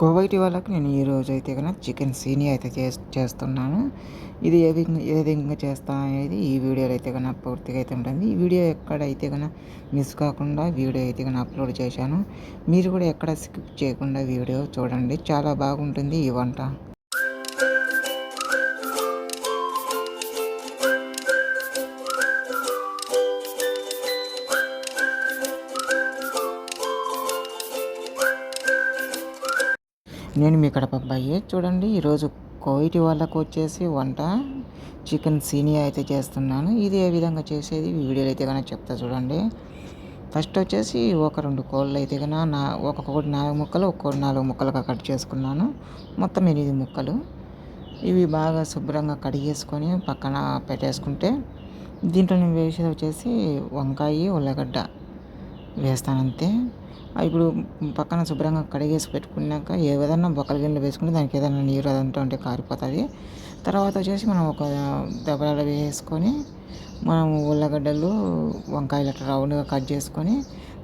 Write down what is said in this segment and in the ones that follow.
కోవైటి వాళ్ళకి నేను ఈరోజు అయితే కన్నా చికెన్ సీని అయితే చే చేస్తున్నాను. ఇది ఏ విధంగా ఏ విధంగా చేస్తాను అనేది ఈ వీడియోలో అయితే కన్నా పూర్తిగా అయితే ఉంటుంది. ఈ వీడియో ఎక్కడైతే కన్నా మిస్ కాకుండా వీడియో అయితే కన్నా అప్లోడ్ చేశాను మీరు కూడా ఎక్కడ స్కిప్ చేయకుండా వీడియో చూడండి. చాలా బాగుంటుంది ఈ వంట. నేను మీ కడప అబ్బాయి. చూడండి ఈరోజు కోయిటి వాళ్ళకు వచ్చేసి వంట చికెన్ సీనియా అయితే చేస్తున్నాను. ఇది ఏ విధంగా చేసేది వీడియోలు అయితే కనుక చెప్తా చూడండి. ఫస్ట్ వచ్చేసి ఒక రెండు కోళ్ళు అయితే కనుక నా ఒక్కొక్కటి నాలుగు ముక్కలు ఒక్కొక్కటి నాలుగు ముక్కలుగా కట్ చేసుకున్నాను. మొత్తం ఎనిమిది ముక్కలు. ఇవి బాగా శుభ్రంగా కడిగేసుకొని పక్కన పెట్టేసుకుంటే దీంట్లో నేను వేసేది వచ్చేసి వంకాయ ఉల్లగడ్డ. వేస్తానంతే. ఇప్పుడు పక్కన శుభ్రంగా కడిగేసి పెట్టుకున్నాక ఏ విధంగా బొక్కల గిన్నెలు వేసుకుని దానికి ఏదైనా నీరు అదంతా ఉంటే కారిపోతుంది. తర్వాత వచ్చేసి మనం ఒక దెబ్బలు వేసుకొని మనం ఉల్లగడ్డలు వంకాయలు అట్లా రౌండ్గా కట్ చేసుకొని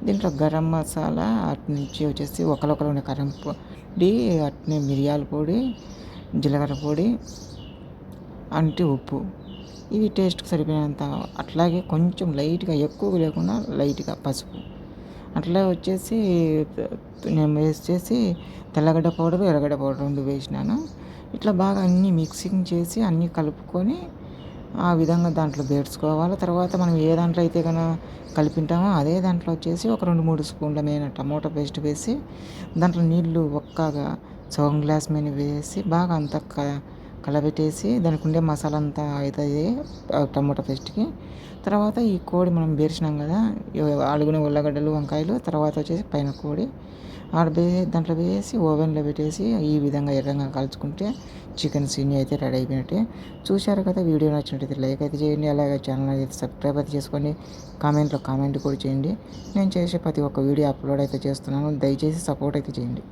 దీంట్లో గరం మసాలా అటు నుంచి వచ్చేసి ఒకరొకరు ఉండే కరం పొడి అట్నే మిరియాల పొడి జీలకర్ర పొడి అంటే ఉప్పు. ఇవి టేస్ట్కి సరిపోయినంత అట్లాగే కొంచెం లైట్గా ఎక్కువ లేకుండా లైట్గా పసుపు. అట్లా వచ్చేసి నేను వేస్ట్ చేసి తెల్లగడ్డ పౌడర్ ఎర్రగడ్డ పౌడర్ రెండు వేసినాను. ఇట్లా బాగా అన్నీ మిక్సింగ్ చేసి అన్నీ కలుపుకొని ఆ విధంగా దాంట్లో బేడ్చుకోవాలి తర్వాత మనం ఏ దాంట్లో అయితే కనుక కలిపింటామో అదే దాంట్లో వచ్చేసి ఒక రెండు మూడు స్పూన్ల మీద టమోటా పేస్ట్ వేసి దాంట్లో నీళ్ళు ఒక్కగా సగం గ్లాస్ మీద వేసి బాగా అంతా కలబెట్టేసి దానికి ఉండే మసాలా అంతా అవుతుంది టమోటా పేస్ట్కి. తర్వాత ఈ కోడి మనం బేర్చినాం కదా అలుగున ఉల్లగడ్డలు వంకాయలు తర్వాత వచ్చేసి పైన కోడి. ఆడ దాంట్లో వేసి ఓవెన్లో పెట్టేసి ఈ విధంగా ఎర్రంగా కలుచుకుంటే చికెన్ సీని అయితే రెడీ అయిపోయినట్టే. చూశారు కదా వీడియో నచ్చినట్టయితే లైక్ అయితే చేయండి అలాగే ఛానల్ అయితే సబ్స్క్రైబ్ అయితే చేసుకోండి. కామెంట్లో కామెంట్ కూడా చేయండి. నేను చేసే ప్రతి ఒక్క వీడియో అప్లోడ్ అయితే చేస్తున్నాను. దయచేసి సపోర్ట్ అయితే చేయండి.